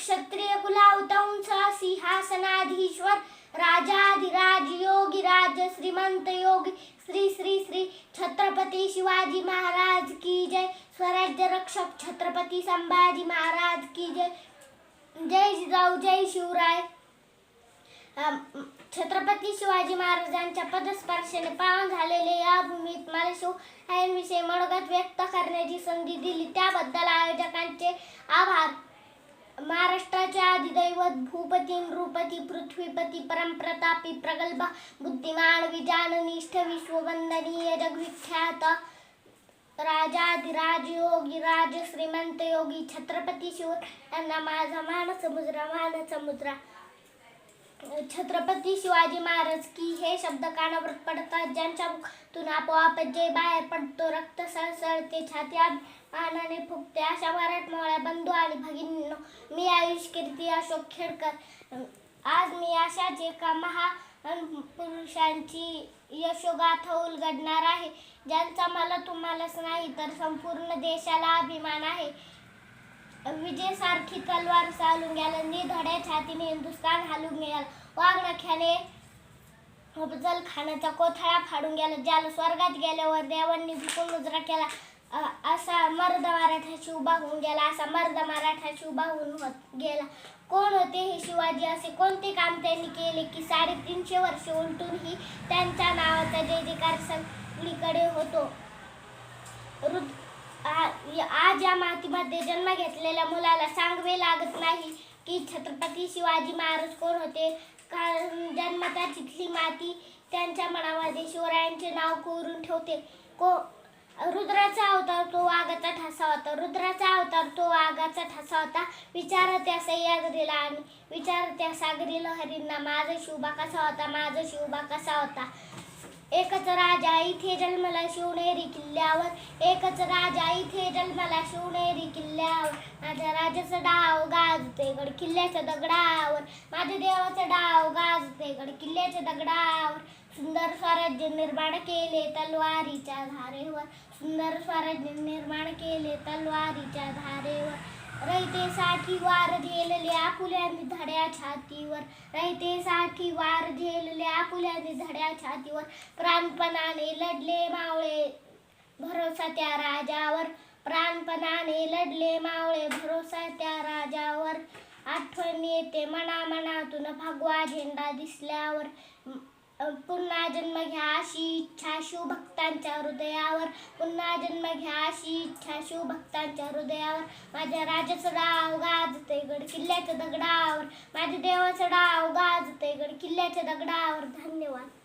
क्षत्रिय कुलावता सिंहासनाधीश्वर राजाधिराज योगी राज श्रीमंत योगी श्री श्री श्री छत्रपती शिवाजी महाराज की जय। स्वराज्य रक्षक छत्रपती संभाजी महाराज की जय। जय जिजाऊ जय शिवराय। छत्रपती शिवाजी महाराजांच्या पदस्पर्शाने पावन झालेले या भूमीत मला शिवरायांविषयी मनोगत व्यक्त करण्याची संधी दिली. त्याबद्दल आयोजकांचे आभार. महाराष्ट्राचे आदिदैवत भूपती नृपती पृथ्वीपती परमप्रतापी प्रगल्भा बुद्धिमान विजाननिष्ठ विश्ववंदनीय जगविख्यात राजाधिराज योगी राज श्रीमंत योगी छत्रपती शिव यांना माझा मान समुद्रा मान समुद्रा. छत्रपती शिवाजी महाराज की हे शब्द कानावर पडतात. ज्यांच्या मुखातून आपोआप जे बाहेर पडतो रक्त सळसळते छाती आनंदाने फुगते. अशा मराठमोळ्या बंधू आणि भगिनींनो मी आयुष कीर्ती अशोक खेडकर. आज मी अशाच एका महान पुरुषांची यशोगाथा उलगडणार आहे ज्यांचा मला तुम्हालाच नाही तर संपूर्ण देशाला अभिमान आहे. विजयसारखी तलवार चालून गेला निधड्या छातीने हिंदुस्थान हालून गेला. वाघनख्याने अफजल खानाचा कोथळा फाडून गेला ज्याला स्वर्गात गेल्यावर देवांनी भुकून मुजरा केला. असा मर्द मराठाशी उभा होऊन गेला असा मर्द मराठाशी उभा होऊन होत गेला. कोण होते हे शिवाजी? असे कोणते काम त्यांनी केले की साडेतीनशे वर्ष उलटूनही त्यांच्या नावाचा जय जयकार सगळीकडे होतो? रुद आज या मातीमध्ये जन्म घेतलेल्या मुलाला सांगवे लागत नाही की छत्रपती शिवाजी महाराज कोण होते. कारण जन्मता तिथली माती त्यांच्या मनामध्ये शिवरायांचे नाव कोरून ठेवते. को रुद्राचा अवतार तो वाघाचा ठसा होता. रुद्राचा अवतार तो वाघाचा ठसा होता. विचार त्या सह्याद्रीला आणि विचार त्या सागरी लहरींना माझा शिवबा कसा होता? माझा शिवबा कसा होता? एकच राजा इथे जन्मला शिवनेरी किल्ल्यावर. एकच राजा इथे जन्मला शिवनेरी किल्ल्यावर. माझ्या राजाचं डाव गाजते गड किल्ल्याच्या दगडावर. माझ्या देवाचं डाव गाजते गड किल्ल्याच्या दगडावर. सुंदर स्वराज्य निर्माण केले तलवारीच्या धारेवर. सुंदर स्वराज्य निर्माण केले तलवारीच्या धारेवर. रयतेसाठी वार झेलले आपुल्याने धड्या छातीवर. रयतेसाठी वार झेलले आपुल्याने धड्या छातीवर. प्राणपणाने लढले मावळे भरोसा त्या राजावर. प्राणपणाने लढले मावळे भरोसा त्या राजावर. आठवण येते मना मनातून भगवा झेंडा दिसल्यावर. पुन्हा जन्म घ्या अशी इच्छा शिवभक्तांच्या हृदयावर. पुन्हा जन्म घ्या अशी इच्छा शिवभक्तांच्या हृदयावर. माझ्या राजाचं डाव गाजते गड किल्ल्याच्या दगडावर. माझ्या देवाचं डाव गाजते गड किल्ल्याच्या दगडावर. धन्यवाद.